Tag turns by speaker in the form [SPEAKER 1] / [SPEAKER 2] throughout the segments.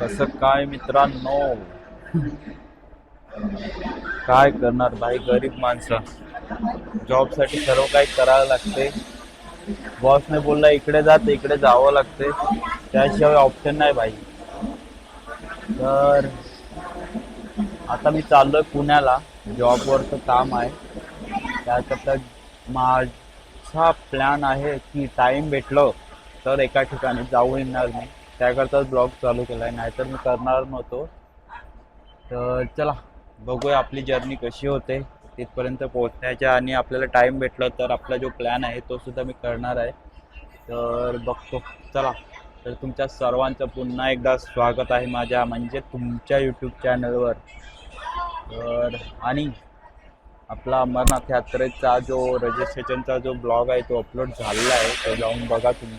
[SPEAKER 1] कसं काय मित्रांनो? काय करणार भाई गरीब माणसं? जॉबसाठी सर्व काही करावं लागते. बॉसने बोलला इकडे जा इकडे जावं लागते. त्याशिवाय ऑप्शन नाही भाई. तर आता मी चाललोय पुण्याला. जॉबवरचं काम आहे. त्याकरता माझा प्लॅन आहे की टाइम भेटलं तर एका ठिकाणी जाऊ येणार मी. त्याकरताच ब्लॉग चालू केला आहे नाहीतर मी करणार नव्हतो. तर चला बघूया आपली जर्नी कशी होते तिथपर्यंत पोहोचण्याच्या आणि आपल्याला टाईम भेटला तर आपला जो प्लॅन आहे तो सुद्धा मी करणार आहे. तर बघतो चला. तर तुमच्या सर्वांचं पुन्हा एकदा स्वागत आहे माझ्या म्हणजे तुमच्या यूट्यूब चॅनलवर तर आणि आपला अमरनाथ यात्रेचा जो रजिस्ट्रेशनचा जो ब्लॉग आहे तो अपलोड झालेला आहे तो जाऊन बघा तुम्ही.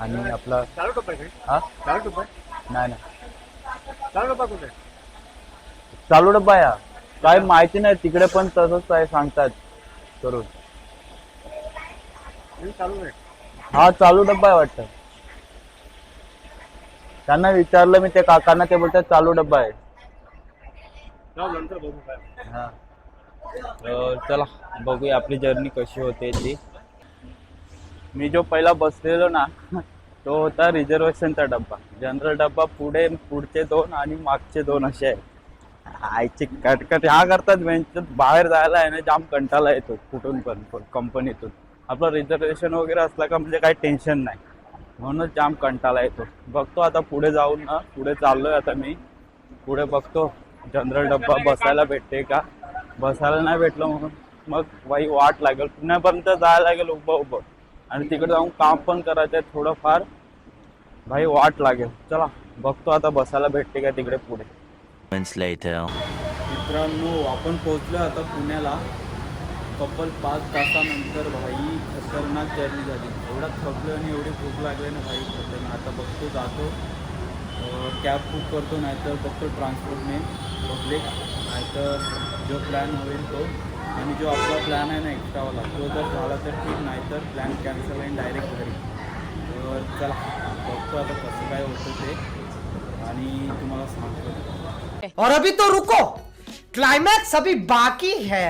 [SPEAKER 1] आणि आपला
[SPEAKER 2] चालू टप्पा आहे
[SPEAKER 1] हा?
[SPEAKER 2] चालू टप्पा
[SPEAKER 1] नाही ना
[SPEAKER 2] चालू टप्पा कुठे?
[SPEAKER 1] चालू डब्बा या काय माहिती नाही तिकडे पण तसंच आहे सांगतात. करून.
[SPEAKER 2] चालू आहे.
[SPEAKER 1] हा चालू डब्बा आहे वाटतं. त्यांना विचारलं मी त्या काकांना ते बोलतात चालू डब्बा आहे.
[SPEAKER 2] जाऊ नंतर बघू काय
[SPEAKER 1] हा. तर चला बघूया आपली जर्नी कशी होते ती. मी जो पहिला बसलेलो ना तो होता रिझर्वेशनचा डब्बा. जनरल डब्बा पुढे पुढचे दोन आणि मागचे दोन असे आहे आयची कटकट. ह्या करतात बेंच बाहेर जायला आहे ना जाम कंटाळा येतो कुठून पण कंपनीतून आपलं रिझर्वेशन वगैरे असला का म्हणजे काही टेन्शन नाही. म्हणूनच जाम कंटाळा येतो. बघतो आता पुढे जाऊन ना पुढे चाललोय आता मी. पुढे बघतो जनरल डब्बा बसायला भेटते का? बसायला नाही भेटलं म्हणून मग बाई वाट लागेल. पुण्यापर्यंत जायला लागेल उभं उभं. आणि तिकडे जाऊन काम पण करायचं आहे थोडंफार. भाई वाट लागेल. चला बघतो आता बसायला भेटते का तिकडे पुढे. मित्रांनो आपण पोहोचलो आता पुण्याला. कपल पाच तासानंतर भाई खतरनाक जर्नी झाली. एवढा थकलो आणि एवढी भूक लागली ना भाई खतरनाक. आता बघतो जातो. कॅब बुक करतो नाहीतर बघतो ट्रान्सपोर्टने पब्लिक नाहीतर जो प्लॅन होईल तो. आणि जो आपला प्लॅन आहे ना एक्स्ट्रावाला तो जर झाला तर ठीक नाहीतर प्लॅन कॅन्सल आहे डायरेक्ट घरी. तर चला बघतो आता कसं काय होतं ते. आणि तुम्हाला सांगतो.
[SPEAKER 3] और अभी तो रुको क्लाइमैक्स अभी बाकी है.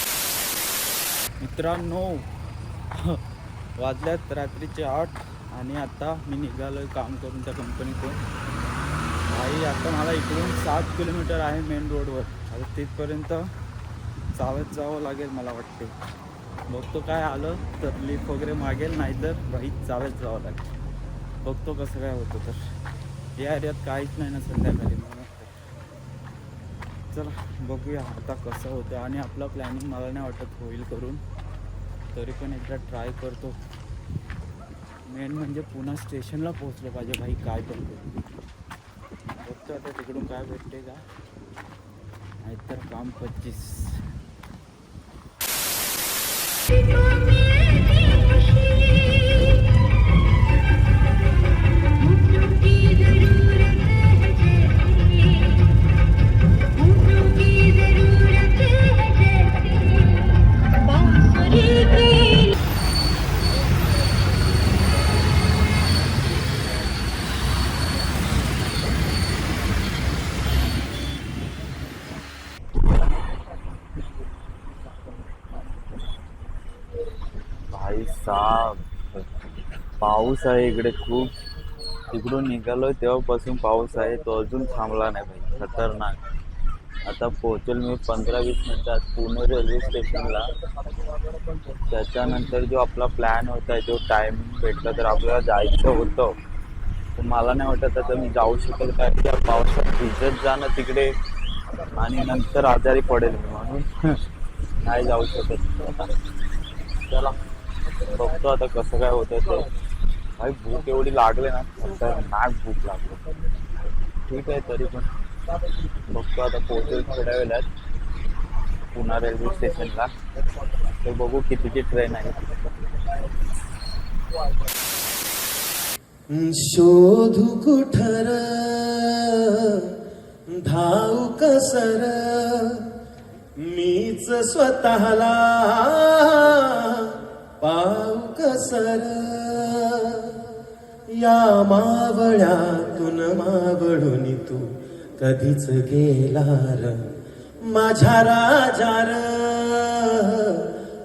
[SPEAKER 1] मित्रांनो वाजल्यात रात्रीचे आठ आणि आता मी निघालो आहे काम करून त्या कंपनीतून भाई आता मला इकडून सात किलोमीटर आहे मेन रोडवर आता तिथपर्यंत चालत जावं लागेल मला वाटते. बघतो काय आलं तर लिफ्ट वगैरे मागेल नाहीतर भाई चालत जावं लागेल. बघतो कसं काय होतं तर. या एरियात काहीच नाही ना संध्याकाळी मला चला बघूया आता कसं होतं आणि आपलं प्लॅनिंग मला नाही वाटत होईल करून. तरी पण एकदा ट्राय करतो. मेन म्हणजे पुन्हा स्टेशनला पोहोचलं पाहिजे भाई काय करतो बघतो आता तिकडून काय भेटते का. नाहीतर काम पच्चीस. She told me. भाई साब पाऊस आहे इकडे खूप. तिकडून निघालो तेव्हापासून पाऊस आहे तो अजून थांबला नाही भाई खतरनाक. आता पोहोचेल मी पंधरा वीस मिनटात पुणे रेल्वे स्टेशनला त्याच्यानंतर जो आपला प्लॅन होता जो टाइम भेटला तर आपल्याला जायचं होतं. तर मला नाही वाटत आता मी जाऊ शकेल काय त्या पावसात भिजत जाणं तिकडे. आणि नंतर आजारी पडेल मी म्हणून. नाही जाऊ शकत. आता चला. बघतो आता कसं काय होतं ते. भाई भूक एवढी लागली ना तर नाक भूक लागली. ठीक आहे तरी पण. बघतो आता पोहोचेल थोड्या वेळात. पुन्हा रेल्वे स्टेशनला. तर बघू कितीची ट्रेन आहे.
[SPEAKER 4] शोधू कुठर धाव कसर मीच स्वतःला पाव कसर या मावळ्यातून मावळून तू कधीच गेला र माझ्या राजा र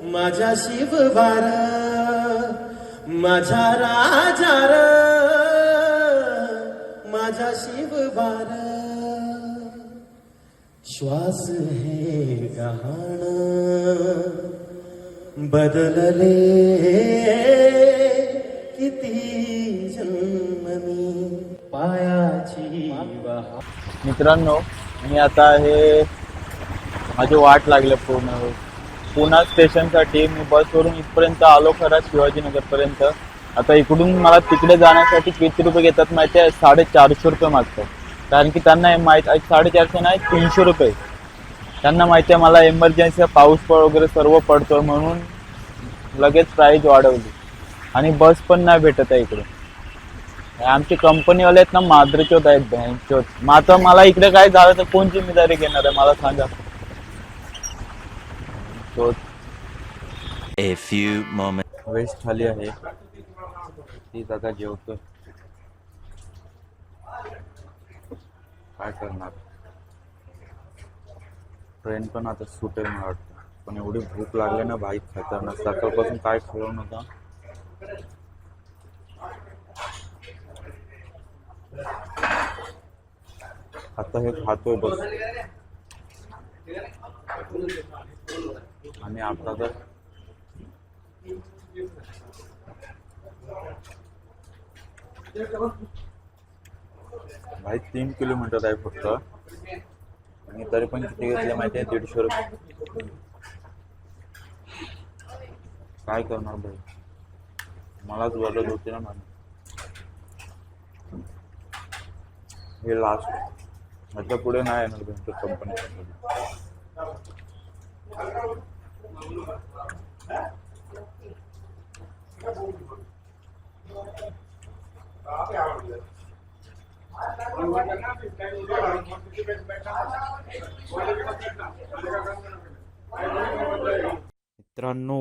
[SPEAKER 4] माझ्या शिववार माझ्या राजा र माझ्या शिववार. श्वास हे गहाण. बदलले किती जन्मनी पायाची
[SPEAKER 1] मित्रांनो मी आता हे माझी वाट लागले पूर्ण. पुणा स्टेशनसाठी मी बसवरून इथपर्यंत आलो खरा शिवाजीनगरपर्यंत. आता इकडून मला तिकडे जाण्यासाठी किती रुपये घेतात माहिती आहे? साडेचारशे रुपये मागतात. कारण की त्यांना हे माहीत साडेचारशे नाही तीनशे रुपये. त्यांना माहिती आहे मला एमर्जन्सी पाऊस पड वगैरे सर्व पडतोय म्हणून लगेच प्राईज वाढवली. आणि बस पण नाही भेटत आहे इकडे. आमची कंपनीवाले आहेत ना माद्रचोत आहेत बँकचोत मग आता मला इकडे काय झालं तर कोण जिम्मेदारी घेणार आहे मला सांगा.
[SPEAKER 5] A few moments.
[SPEAKER 1] वेस्ट खाली आहे. ती आता जेवतो काय करणार? ट्रेन पण आता सुटेल मला वाटतं. पण एवढी भूक लागली ना भाई खतरनाक. सकाळपासून काय खाऊ नव्हतं? आता हे खातोय बस आणि आता तर भाई तीन किलोमीटर आहे फक्त. आणि तरी पण किती घेतले माहिती आहे? दीडशे रुपये. काय करणार भाई? मलाच गरज होती ना मॅडम हे लास्ट म्हटलं पुढे नाही येणार तुमच्या कंपनी मित्रांनो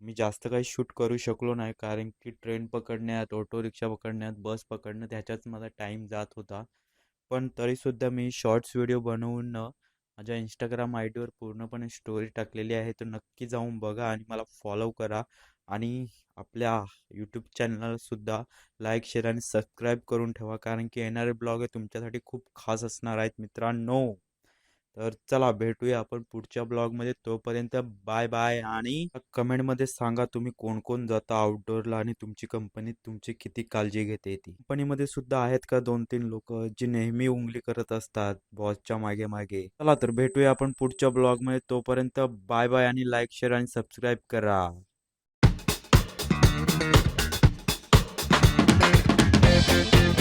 [SPEAKER 1] मी जास्त काही शूट करू शकलो नाही कारण की ट्रेन पकडण्यात ऑटो रिक्षा पकडण्यात बस पकडण्यात ह्याच्यात माझा टाईम जात होता. पण तरीसुद्धा मी शॉर्ट्स व्हिडिओ बनवून माझ्या इंस्टाग्राम आय डीवर पूर्णपणे स्टोरी टाकलेली आहे. तर नक्की जाऊन बघा आणि मला फॉलो करा. आणि आपल्या यूट्यूब चॅनलसुद्धा लाईक शेअर आणि सबस्क्राईब करून ठेवा. कारण की येणारे ब्लॉग हे तुमच्यासाठी खूप खास असणार आहेत मित्रांनो. तर चला भेटूया आपण पुढच्या ब्लॉगमध्ये तोपर्यंत बाय बाय आणि कमेंटमध्ये सांगा तुम्ही कोण कोण जाता आउटडोअरला आणि तुमची कंपनी तुमची किती काळजी घेते ती. कंपनीमध्ये सुद्धा आहेत का दोन तीन लोक जी नेहमी उंगली करत असतात बॉसच्या मागे मागे? चला तर भेटूया आपण पुढच्या ब्लॉगमध्ये तोपर्यंत बाय बाय आणि लाईक शेअर आणि सबस्क्राईब करा. Thank you.